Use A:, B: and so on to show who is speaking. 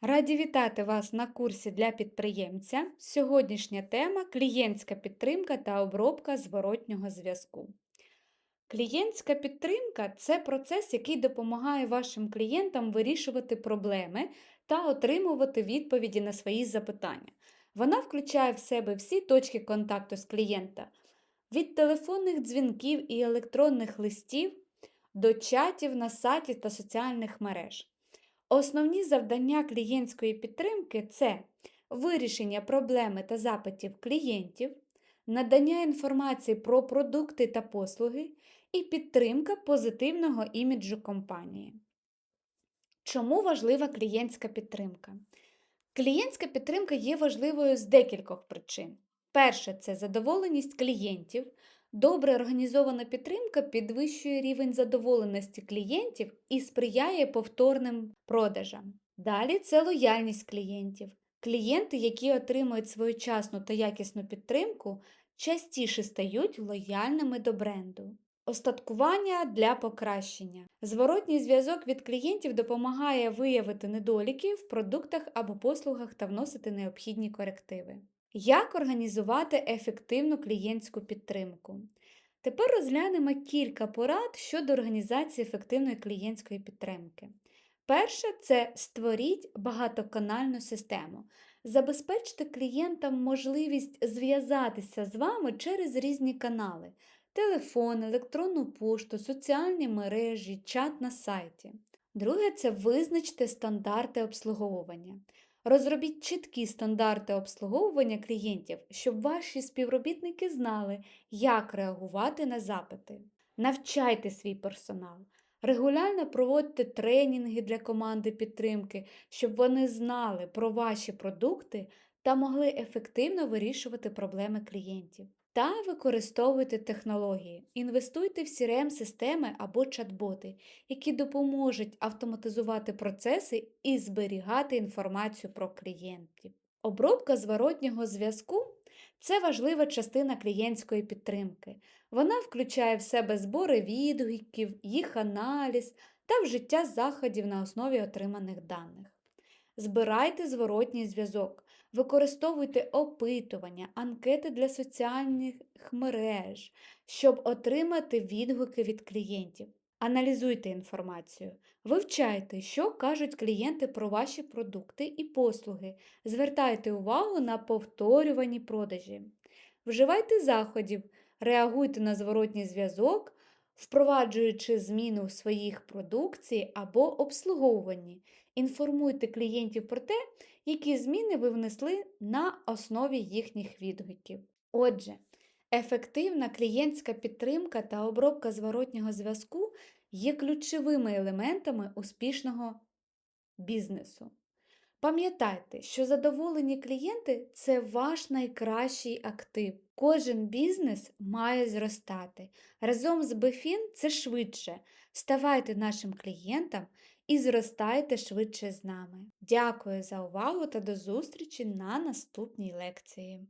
A: Раді вітати вас на курсі для підприємця. Сьогоднішня тема клієнтська підтримка та обробка зворотнього зв'язку. Клієнтська підтримка це процес, який допомагає вашим клієнтам вирішувати проблеми та отримувати відповіді на свої запитання. Вона включає в себе всі точки контакту з клієнта від телефонних дзвінків і електронних листів до чатів на сайті та соціальних мереж. Основні завдання клієнтської підтримки це вирішення проблеми та запитів клієнтів, надання інформації про продукти та послуги і підтримка позитивного іміджу компанії. Чому важлива клієнтська підтримка? Клієнтська підтримка є важливою з декількох причин. Перше це задоволеність клієнтів. Добре організована підтримка підвищує рівень задоволеності клієнтів і сприяє повторним продажам. Далі це лояльність клієнтів. Клієнти, які отримують своєчасну та якісну підтримку, частіше стають лояльними до бренду. Остаткування для покращення. Зворотній зв'язок від клієнтів допомагає виявити недоліки в продуктах або послугах та вносити необхідні корективи. Як організувати ефективну клієнтську підтримку? Тепер розглянемо кілька порад щодо організації ефективної клієнтської підтримки. Перше це створіть багатоканальну систему. Забезпечте клієнтам можливість зв'язатися з вами через різні канали: телефон, електронну пошту, соціальні мережі, чат на сайті. Друге це визначте стандарти обслуговування. Розробіть чіткі стандарти обслуговування клієнтів, щоб ваші співробітники знали, як реагувати на запити. Навчайте свій персонал. Регулярно проводьте тренінги для команди підтримки, щоб вони знали про ваші продукти та могли ефективно вирішувати проблеми клієнтів. Та використовуйте технології, інвестуйте в crm системи або чат-боти, які допоможуть автоматизувати процеси і зберігати інформацію про клієнтів. Обробка зворотнього зв'язку це важлива частина клієнтської підтримки. Вона включає в себе збори відгуків, їх аналіз та вжиття заходів на основі отриманих даних. Збирайте зворотній зв'язок, використовуйте опитування, анкети для соціальних мереж, щоб отримати відгуки від клієнтів. Аналізуйте інформацію, вивчайте, що кажуть клієнти про ваші продукти і послуги, звертайте увагу на повторювані продажі. Вживайте заходів, реагуйте на зворотній зв'язок, впроваджуючи зміни у своїх продукції або обслуговуванні. Інформуйте клієнтів про те, які зміни ви внесли на основі їхніх відгуків. Отже, ефективна клієнтська підтримка та обробка зворотнього зв'язку є ключовими елементами успішного бізнесу. Пам'ятайте, що задоволені клієнти це ваш найкращий актив. Кожен бізнес має зростати. Разом з Бефін це швидше. Ставайте нашим клієнтам і зростайте швидше з нами. Дякую за увагу та до зустрічі на наступній лекції.